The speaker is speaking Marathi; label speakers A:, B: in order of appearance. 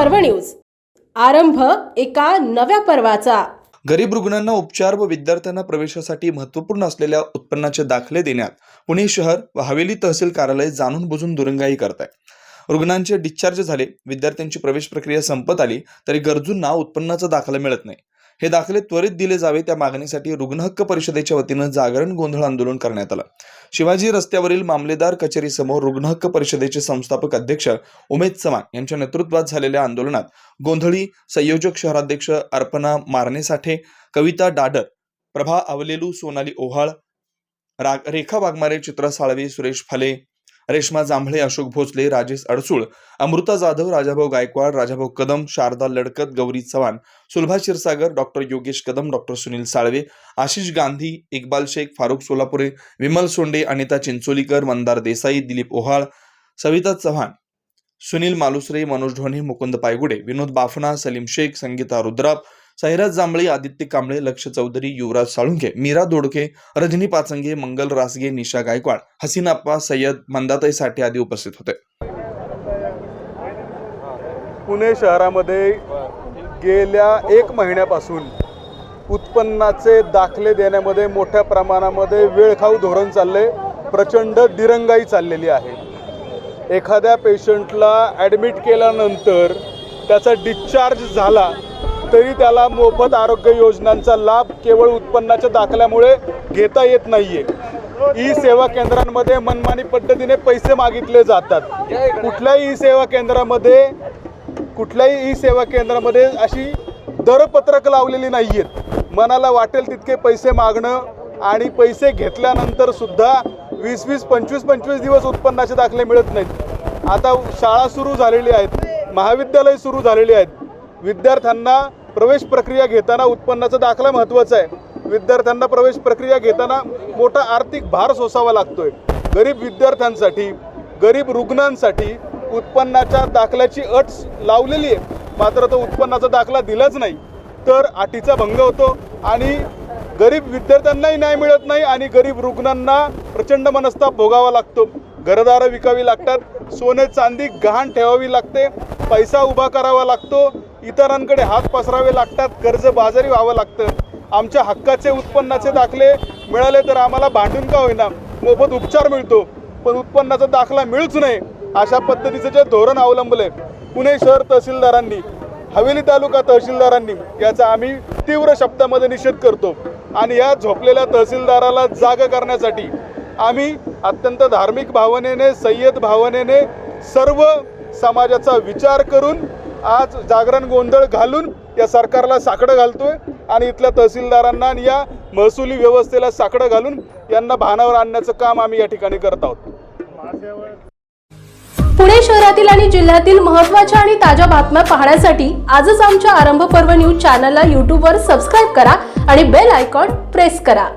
A: पर्व न्यूज. आरंभ एका नव्या पर्वाचा.
B: गरीब रुग्णांना उपचार व विद्यार्थ्यांना प्रवेशासाठी महत्त्वपूर्ण असलेल्या उत्पन्नाचे दाखले देण्यात पुणे शहर व हवेली तहसील कार्यालय जाणून बुजून दुरंगाई करत आहे रुग्णांचे डिस्चार्ज झाले विद्यार्थ्यांची प्रवेश प्रक्रिया संपत आली तरी गरजूंना उत्पन्नाचा दाखला मिळत नाही. हे दाखले त्वरित दिले जावे त्या मागणीसाठी रुग्ण हक्क परिषदेच्या वतीनं जागरण गोंधळ आंदोलन करण्यात आलं. शिवाजी रस्त्यावरील मामलेदार कचेरीसमोर रुग्ण हक्क परिषदेचे संस्थापक अध्यक्ष उमेद चव्हाण यांच्या नेतृत्वात झालेल्या आंदोलनात गोंधळी संयोजक शहराध्यक्ष अर्पणा मारणेसाठे कविता डाडर प्रभा आवलेलू सोनाली ओहाळ रा रेखा वाघमारे चित्रा साळवे सुरेश फाले रेश्मा जांभळे अशोक भोसले राजेश अडसूळ अमृता जाधव राजाभाऊ गायकवाड राजाभाऊ कदम शारदा लडकत गौरी चव्हाण सुलभा क्षीरसागर डॉक्टर योगेश कदम डॉक्टर सुनील साळवे आशिष गांधी इक्बाल शेख फारुख सोलापुरे विमल सोंडे अनिता चिंचोलीकर मंदार देसाई दिलीप ओहाळ सविता चव्हाण सुनील मालुसरे मनोज ढोणे मुकुंद पायगुडे विनोद बाफना सलीम शेख संगीता रुद्राप सैराज जांभळे आदित्य कांबळे लक्ष चौधरी युवराज साळुंखे मीरा दोडके रजनी पाचंगे मंगल रासगे निशा गायकवाड हसीनाप्पा सय्यद मंदाताई साठे आदी उपस्थित होते.
C: पुणे शहरामध्ये गेल्या एक महिन्यापासून उत्पन्नाचे दाखले देण्यामध्ये मोठ्या प्रमाणामध्ये वेळखाऊ धोरण चालले प्रचंड दिरंगाई चाललेली आहे. एखाद्या पेशंटला ॲडमिट केल्यानंतर त्याचा डिस्चार्ज झाला तरी त्याला मोफत आरोग्य योजनांचा लाभ केवळ उत्पन्नाच्या दाखल्यामुळे घेता येत नाही आहे ई सेवा केंद्रांमध्ये मनमानी पद्धतीने पैसे मागितले जातात. कुठल्याही ई सेवा केंद्रामध्ये कुठल्याही ई सेवा केंद्रामध्ये अशी दरपत्रक लावलेली नाही आहेत मनाला वाटेल तितके पैसे मागणं आणि पैसे घेतल्यानंतर सुद्धा वीस वीस पंचवीस पंचवीस दिवस उत्पन्नाचे दाखले मिळत नाहीत. आता शाळा सुरू झालेली आहेत महाविद्यालय सुरू झालेली आहेत. विद्यार्थ्यांना प्रवेश प्रक्रिया घेताना उत्पन्नाचा दाखला महत्त्वाचा आहे. विद्यार्थ्यांना प्रवेश प्रक्रिया घेताना मोठा आर्थिक भार सोसावा लागतोय. गरीब विद्यार्थ्यांसाठी गरीब रुग्णांसाठी उत्पन्नाच्या दाखल्याची अट लावलेली आहे. मात्र तो उत्पन्नाचा दाखला दिलाच नाही. तर अटीचा भंग होतो आणि गरीब विद्यार्थ्यांनाही न्याय मिळत नाही आणि गरीब रुग्णांना प्रचंड मनस्ताप भोगावा लागतो. घरदारं विकावी लागतात सोने चांदी गहाण ठेवावी लागते पैसा उभा करावा लागतो इतरांकडे हात पसरावे लागतात कर्ज बाजारी व्हावं लागतं. आमच्या हक्काचे उत्पन्नाचे दाखले मिळाले तर आम्हाला भांडून का होईना? मोफत उपचार मिळतो पण उत्पन्नाचा दाखला मिळूच नये अशा पद्धतीचं जे धोरण अवलंबलं आहे पुणे शहर तहसीलदारांनी हवेली तालुका तहसीलदारांनी याचा आम्ही तीव्र शब्दामध्ये निषेध करतो. आणि या झोपलेल्या तहसीलदाराला जाग करण्यासाठी आम्ही अत्यंत धार्मिक भावनेने सय्यद भावनेने सर्व समाजाचा विचार करून आज जागरण गोंधळ घालून या सरकारला साकडं घालतोय आणि इथल्या तहसीलदारांना आणि या महसुली व्यवस्थेला साकडं घालून यांना भानावर आणण्याचं काम आम्ही या ठिकाणी करत आहोत.
A: पुणे शहरातील आणि जिल्ह्यातील महत्त्वाच्या आणि ताज्या बातम्या पाहण्यासाठी आजच आमच्या आरंभ पर्व न्यूज चॅनलला यूट्यूबवर सबस्क्राईब करा आणि बेल आयकॉन प्रेस करा.